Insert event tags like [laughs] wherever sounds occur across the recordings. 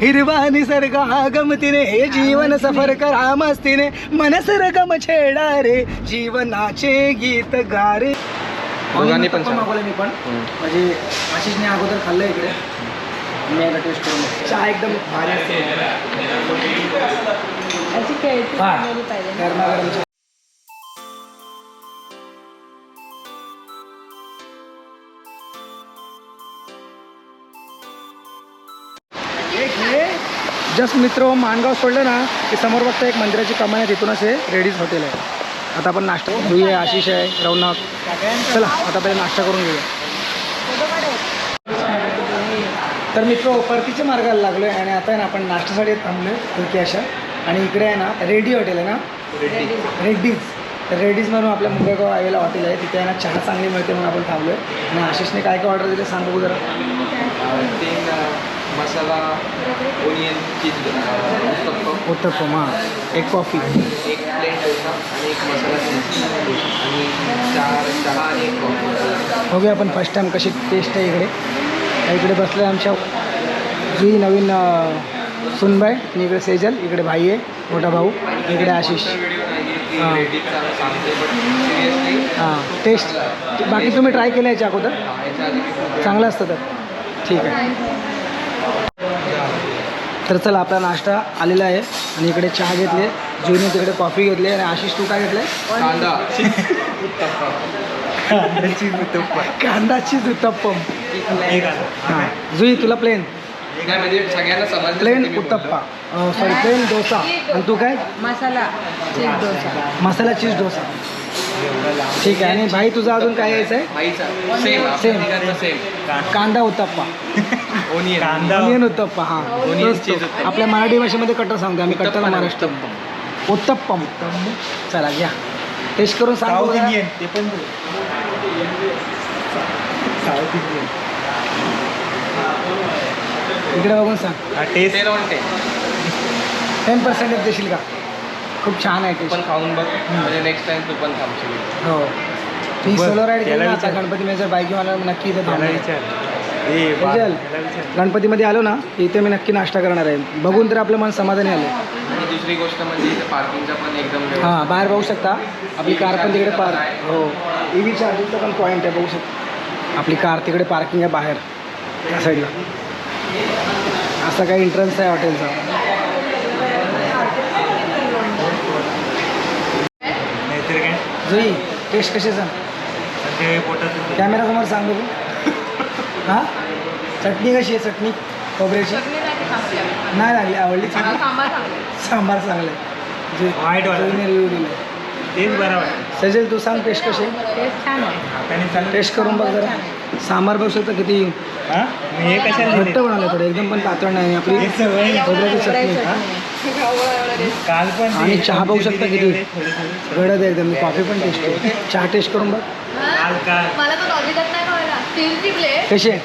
हिरवा निसर्ग हा गमतीने हे जीवन सफर करा मस्तीने मनसरगम छेडा रे जीवनाचे गीत गारे दोघांनी पण छान. मागवलं मी पण म्हणजे आशिषने अगोदर खाल्लं इकडे मी टेस्ट करून बघतो. चहा एकदम भारी असते चहा. जस्ट मित्र माणगाव सोडलं ना की समोर बघता एक मंदिराची कमान आहे तिथूनच हे रेडीज हॉटेल आहे. आता आपण नाश्ता जुई आहे आशिष आहे रौनक. चला आता पहिले नाश्ता करून घेऊया. तर मित्र परतीच्या मार्गाला लागलो आहे आणि आता आहे ना आपण नाश्त्यासाठी थांबलो आहे अशा. आणि इकडे आहे ना रेडी हॉटेल आहे ना? रेड्डीज. तर म्हणून आपल्या मुंबईगाव आलेला हॉटेल आहे. तिथे आहे ना चहा चांगली मिळते म्हणून आपण थांबलो आहे आणि आशिषने काय काय ऑर्डर दिले सांगू जरा? मसाला ओनियन चीज उत्तप्पा उत्तप्पम हां एक कॉफी एक डोसा आणि एक मसाला चीज आणि चार चहा आणि एक कॉफी बघूया आपण फर्स्ट टाईम कशी टेस्ट आहे इकडे. इकडे बसले आमच्या जुई नवीन सुनबाई आणि इकडे सेजल. इकडे भाई आहे मोठा भाऊ. इकडे आशिष. हां. हां. टेस्ट बाकी तुम्ही ट्राय केलं याच्या अगोदर? चांगलं असतं तर. ठीक आहे. तर चला आपला नाश्ता आलेला आहे. आणि इकडे चहा घेतले जुईने तिकडे कॉफी घेतली आणि आशिष तू काय घेतलं कांदा. उत्तप्पा. कांदा चीज उत्तप्पम हां. जुई तुला प्लेन काय म्हणजे सगळ्यांना समजलं plain uttappa. Sorry plain dosa. आणि तू काय? मसाला. चीज डोसा. मसाला चीज डोसा. ठीक आहे. आणि भाई तुझं अजून काय यायचं आहे सेम कांदा उत्तप्पा. ओनियन. उत्तप्पा हां. Onion तोच तो. cheese उत्तप्पा. आपल्या मराठी भाषेमध्ये कट्टर सांगतो आम्ही कट्टर महाराष्ट्र. उत्तप्पम. चला घ्या. टेस्ट करून सांगू बघा. ते पण साऊथ इंडियन. इकडे बघून सांग. Test ten on ten ten percentage देशील का? खूप छान आहे तू टेस्ट पण खाऊन बघ. म्हणजे नेक्स्ट टाइम तू पण थांबशील हो. मी बरं, सोलो राईड केली त्याला ना आता विचार. गणपती मेजर बाईक घेऊन आलो नक्की इथे त्याला. विचार. गणपतीमध्ये आलो ना इथे मी नक्की नाश्ता करणार आहे. बघून तर आपलं मन समाधानी आलं. आणि दुसरी गोष्ट म्हणजे इथे पार्किंगचा पण एकदम व्यवस्थित हां बाहेर बघू शकता. आपली कार पण तिकडे पार्क हो. ई व्ही चार्जिंगचा पण पॉईंट आहे बघू शकता. आपली कार तिकडे पार्किंग आहे बाहेर त्या साईडला असा काही एंट्रन्स आहे हॉटेलचा. नाहीतर काय? जुई टेस्ट कशी सांग ते पोटात कॅमेरासमोर सांग बघू. [laughs] हां? चटणी कशी आहे चटणी? खोबऱ्याची? नाही लागली आवडली चांगली? सांबार चांगलं आहे. जे. जुईने रिव्ह्यू दिला तेच बरं वाटतं. सजेल तू सांग टेस्ट कशी? आहे? टेस्ट करून बघ जरा. सांबार बघू शकता किती हां? हे घट्ट? बनवलं थोडं. एकदम पण पातळ नाही आपली हे खोबऱ्याची चटणी. हा? [laughs] काल पण आणि चहा बघू शकता किती? गडद आहे एकदम कॉफी पण टेस्ट आहे चहा टेस्ट करून बघ. आहे.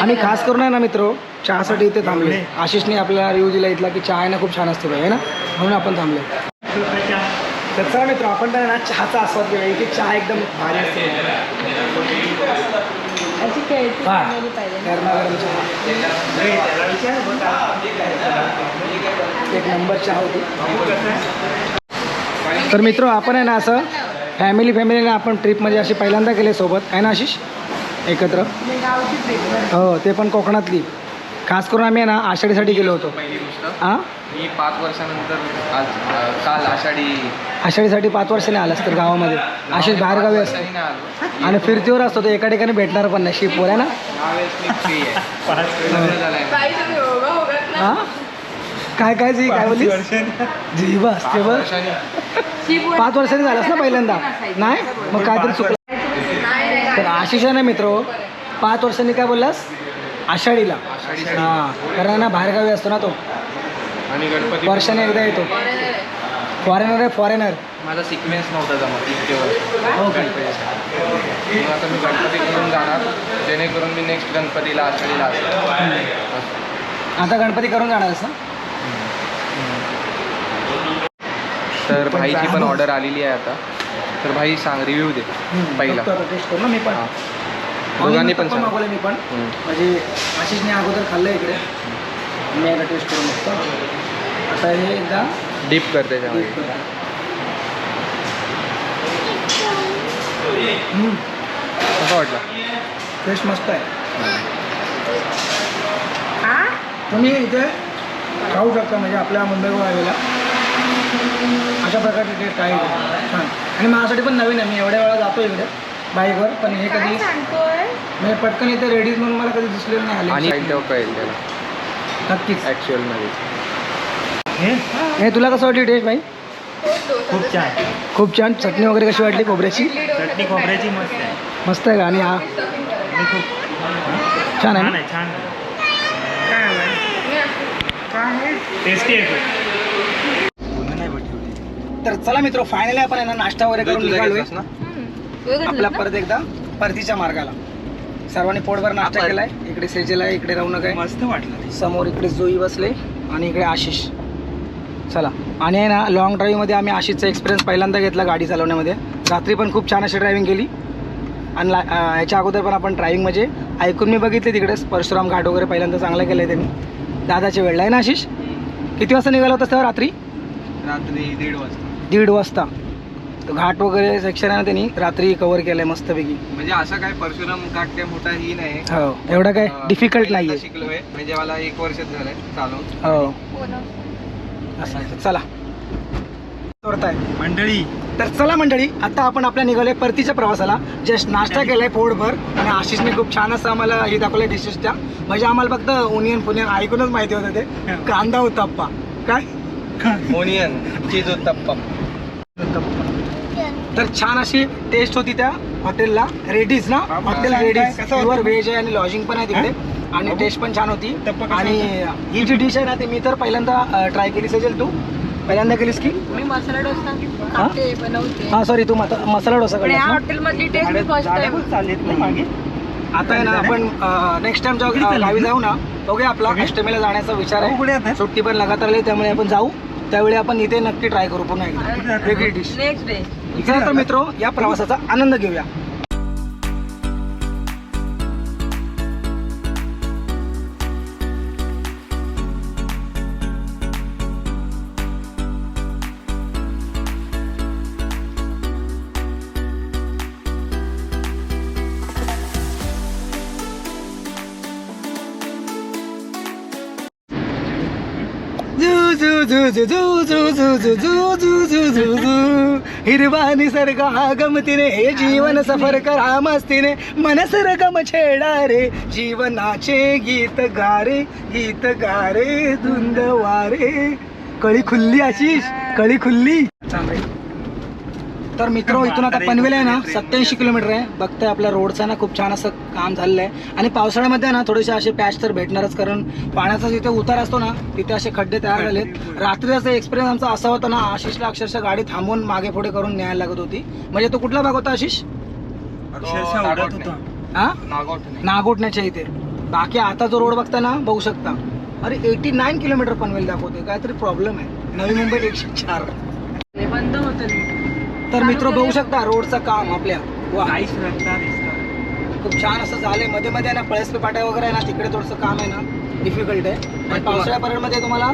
आम्ही खास करून आहे ना मित्र चहासाठी इथे थांबले. आशिषने आपल्याला रिव्ह्यू दिला इथला की चहा आहे ना खूप छान असते बाई आहे ना? म्हणून आपण थांबले. तर चला मित्र आपण ना चहाचा आस्वाद घेऊया. इथे चहा एकदम भारी असते. अशी खेळती हा. पाहिजे. एक नंबर चहा होती. तर मित्र आपण आहे ना असं फॅमिली फॅमिलीने आपण ट्रिपमध्ये अशी पहिल्यांदा गेले सोबत. आहे ना आशिष? एकत्र. म्हणजे ट्रीप हो ते पण कोकणातली. खास करून आम्ही आहे ना आषाढीसाठी गेलो होतो. पहिली गोष्ट. हां मी पाच वर्षानंतर आज काल आषाढी आषाढीसाठी पाच वर्षाने आलास तर गावामध्ये. आशिष बाहेरगावी असतो. वर्षांनी नाही आलो. आणि फिरतीवर असतो तो एका ठिकाणी भेटणार पण नाही. शिपवर आहे ना? यावेळेस मी फ्री आहे. लग्न झालंय हां? काय काय जी काय बोलली वर्षांनी. जी बस ते पाच बस. वर्षांनी. पाच वर्षांनी झालास ना पहिल्यांदा? नाही मग काहीतरी चुकलं नाही नाही तर आशिष आहे ना मित्र पाच वर्षांनी काय बोललास? आषाढीला. आषाढी हां कारण ना बाहेरगावी असतो ना तो. आणि गणपती वर्षाने एकदा येतो. फॉरेनर आहे फॉरेनर माझा सिक्वेन्स नव्हता जमत इतके वर्ष. हो? गणपतीसाठी मग आता मी गणपती करून जाणार जेणेकरून मी नेक्स्ट गणपतीला आषाढीला असेल. आता गणपती करून जाणार ना? तर भाईची पण ऑर्डर आलेली आहे आता. तर भाई सांग रिव्ह्यू दे. पहिला. टेस्ट करू ना मी पण. दोघांनी पण. मागवलं मी पण. हम्म. म्हणजे आशिषने अगोदर खाल्लं इकडे. मी आता टेस्ट करून बघतो. आता हे एकदा डीप करूया. हम्म, कसं वाटलं? टेस्ट मस्त आहे. तुम्ही इथे खाऊ शकता म्हणजे आपल्या मुंबई गोवा हायवेला अशा प्रकारचे टेस्ट आहे. छान. आणि माझ्यासाठी पण नवीन आहे. मी एवढ्या वेळा जातो इकडे बाईकवर पण हे कधी म्हणजे पटकन इथे रेडीज म्हणून मला कधी दिसलेलं नाही आणि आले तेव्हा कळेल त्याला. नक्कीच. ॲक्च्युअलमध्ये हे तुला कसं वाटली टेस्ट भाई खूप छान. खूप छान. चटणी वगैरे कशी वाटली खोबऱ्याची? चटणी खोबऱ्याची मस्त आहे. मस्त आहे का? आणि हा? खूप छान आहे छान ना? छान टेस्टी आहे तर चला मित्र फायनली आपण आहे ना नाश्ता वगैरे करून निघालोय ना? आपला परत एकदा परतीच्या मार्गाला. सर्वांनी पोटभर नाश्ता केलाय. इकडे सेजेल इकडे रौनक आहे. मस्त वाटलं समोर इकडे जोई बसले आणि इकडे आशिष. चला. आणि आहे ना लॉंग ड्राईव्हमध्ये आम्ही आशिषचा एक्सपिरियन्स पहिल्यांदा घेतला गाडी चालवण्यामध्ये. रात्री पण खूप छान अशी ड्रायव्हिंग केली. आणि ला- अं, याच्या अगोदर पण आपण ड्रायव्हिंग म्हणजे ऐकून मी बघितले तिकडे परशुराम घाट वगैरे पहिल्यांदा चांगलं केलं आहे त्यांनी. दादाच्या वेळेला. आहे ना आशिष? किती वाजता निघाला होता तेव्हा रात्री? रात्री दीड वाजता. दीड वाजता. तो घाट वगैरे सेक्शन आहे ना त्यांनी रात्री कव्हर केलं आहे मस्तपैकी. म्हणजे असं काय परशुराम घाट काय मोठा ही नाही. हो एवढं काय डिफिकल्ट नाही आहे शिकलोय. म्हणजे मला एक वर्ष झालंय चालू हो. असं. चला. मंडळी. तर चला मंडळी आता आपण आपल्या निघालोय परतीच्या प्रवासाला. जस्ट नाश्ता केलाय पोटभर. आणि आशिषने खूप छान असं आम्हाला हे दाखवलंय डिशेस त्या म्हणजे आम्हाला फक्त ओनियन फुनियन ऐकूनच माहिती होतं ते. कांदा उत्ताप्पा. काय? ओनियन चीज उत्तप्पम तर छान अशी टेस्ट होती त्या हॉटेलला रेडीज ना? हॉटेल रेडीज? प्युअर व्हेज आहे आणि लॉजिंग पण आहे तिकडे. आणि. टेस्ट पण छान होती. आणि ही जी डिश आहे ना ती मी तर पहिल्यांदा ट्राय केली. सजेल तू पहिल्यांदा केलीस की? मी मसाला डोसा बनवते. हा सॉरी तू मसाला डोसा टेस्ट आता आहे ना आपण नेक्स्ट टाइम जेव्हा गावी जाऊ ना. बघूया आपला? अष्टमीला जाण्याचा विचार आहे? सुट्टी पण लगातार आली त्यामुळे आपण जाऊ. त्यावेळी आपण इथे नक्की ट्राय करू पुन्हा एकदा. वेगळी डिश नेक्स्ट डे चला तर मित्र या प्रवासाचा आनंद घेऊया. हिरवा निसर्ग गमतीने हे जीवन सफर करा मस्तीने. मनस रगम छेडा रे जीवनाचे गीत गारे गीत गारे धुंद वारे. कळी खुल्ली आशिष कळी खुल्ली. तर मित्र इथून आता पनवेल आहे ना सत्याऐंशी किलोमीटर आहे. बघताय आपल्या रोडचं ना खूप छान असं काम झालेलं आहे आणि पावसाळ्यामध्ये ना थोडेसे असे पॅच तर भेटणारच कारण पाण्याचा जिथे उतार असतो ना तिथे असे खड्डे तयार झालेत. रात्रीचा एक्सपिरियन्स आमचा असा होता ना आशिषला अक्षरशः गाडी थांबवून मागे पुढे करून न्यायला लागत होती. म्हणजे तो कुठला भाग होता आशिष? अक्षरशः उडत होता हा. नागोटण्याच्या इथे. बाकी आता जो रोड बघता ना बघू शकता. अरे एटी नाईन किलोमीटर पनवेल दाखवते काहीतरी प्रॉब्लेम आहे. नवी मुंबईत एकशे चार. बंद होतं तर मित्र बघू शकता रोडचं काम आपल्या. वा. खूप छान असं झालंय. मध्ये मध्ये आहे ना पळसपे पाट्या वगैरे आहे ना तिकडे थोडंसं काम आहे ना डिफिकल्ट आहे. आणि पावसाळ्या तुम्हाला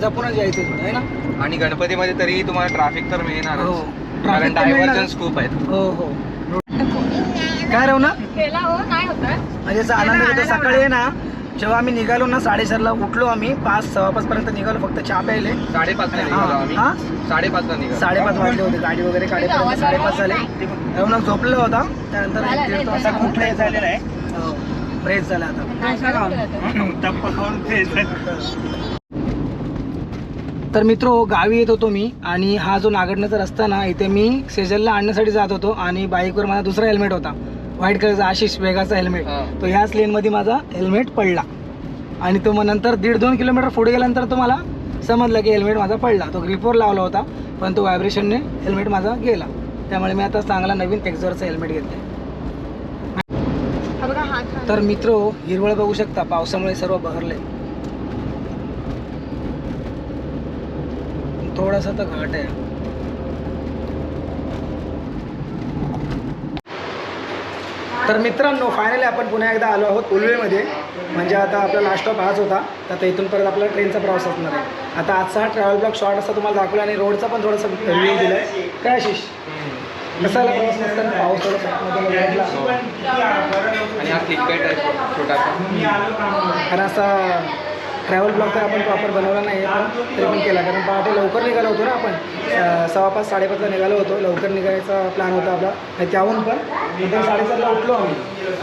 जपूनच यायचं थोडं आहे ना? आणि गणपतीमध्ये तरी तुम्हाला ट्रॅफिक तर मिळणार हो. कारण. डायव्हर्जन्स खूप आहेत. हो हो. काय राहू ना? केला हो नाही होतं म्हणजे असं आनंद सकाळी आहे ना जेव्हा आम्ही निघालो ना साडेचारला उठलो आम्ही पाच सव्वा पाच पर्यंत निघालो फक्त चहा प्यायले. साडेपाच ला हा. निघालो आम्ही? साडेपाच ला निघालो. साडेपाच वाजले होते गाडी वगैरे काढेपर्यंत साडेपाच झाले. रौनक झोपलेला होता. त्यानंतर एक दीड तास असा खूप फ्रेश झालेला आहे. हो फ्रेश झाला आता. [laughs] झाला. तर मित्र गावी येत होतो मी आणि हा जो नागडण्याचा रस्ता ना इथे मी सेजलला आणण्यासाठी जात होतो आणि बाईकवर माझा दुसरा हेल्मेट होता. व्हाईट कलरचा आशिष वेगाचा हेल्मेट हा. तो ह्याच लेनमध्ये माझा हेल्मेट पडला. आणि तो मग नंतर दीड दोन किलोमीटर पुढे गेल्यानंतर तो मला समजलं की हेल्मेट माझा पडला. तो ग्रिपवर लावला होता पण तो व्हायब्रेशनने हेल्मेट माझा गेला. त्यामुळे मी आता चांगला नवीन एक्झॉरचा हेल्मेट घेतला हा बघा तर मित्र हिरवळ बघू शकता पावसामुळे सर्व बहरले. थोडासा तर घाट आहे. तर मित्रांनो फायनली आपण पुन्हा एकदा आलो आहोत उलवेमध्ये म्हणजे आता आपला लास्ट स्टॉप हाच होता. तर आता इथून परत आपला ट्रेनचा प्रवास असणार आहे. आता आजचा हा ट्रॅव्हल ब्लॉग शॉर्ट असा तुम्हाला दाखवला आणि रोडचा पण थोडासा रिव्ह्यू दिला आहे काय आशिष? कसा आला प्रवास नसताना पाऊस थोडासा आणि असा ट्रॅव्हल ब्लॉग तर आपण प्रॉपर बनवला नाही पण तरी पण केला. कारण पहाटे लवकर निघालो होतो ना आपण. सव्वा पाच साडेपाचला निघालो होतो. लवकर निघायचा प्लॅन होता आपला. आणि त्याहून पण इथे साडेसातला उठलो आम्ही.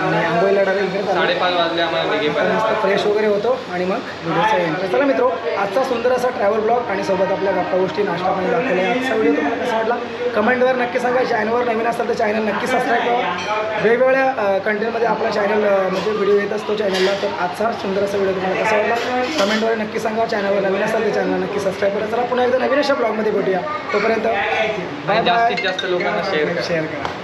आणि आंघोळीला डायरेक्ट. साडेपाच वाजले आम्हाला मस्त फ्रेश वगैरे होतो आणि मग व्हिडिओचा एंड तर चला मित्रो आजचा सुंदर असा ट्रॅव्हल ब्लॉग आणि सोबत आपल्या गप्पा गोष्टी नाश्ता पाणी दाखवले. आजचा व्हिडिओ तुम्हाला कसा वाटला? कमेंटवर नक्की सांगा. चॅनलवर नवीन असाल तर चॅनल नक्की सबस्क्राईब करा. वेगवेगळ्या कंटेंटमध्ये आपला चॅनल म्हणजे व्हिडिओ येत असतो चॅनलला तर आजचा सुंदर असा व्हिडिओ तुम्हाला कसा वाटला? कमेंटवर नक्की सांगा चॅनलवर नवीन असाल तर चॅनल नक्की सबस्क्राईब करा. चला पुन्हा एकदा नवीन अशा ब्लॉगमध्ये भेटूया. तोपर्यंत बाय बाय जास्तीत जास्त लोकांना शेअर शेअर करा.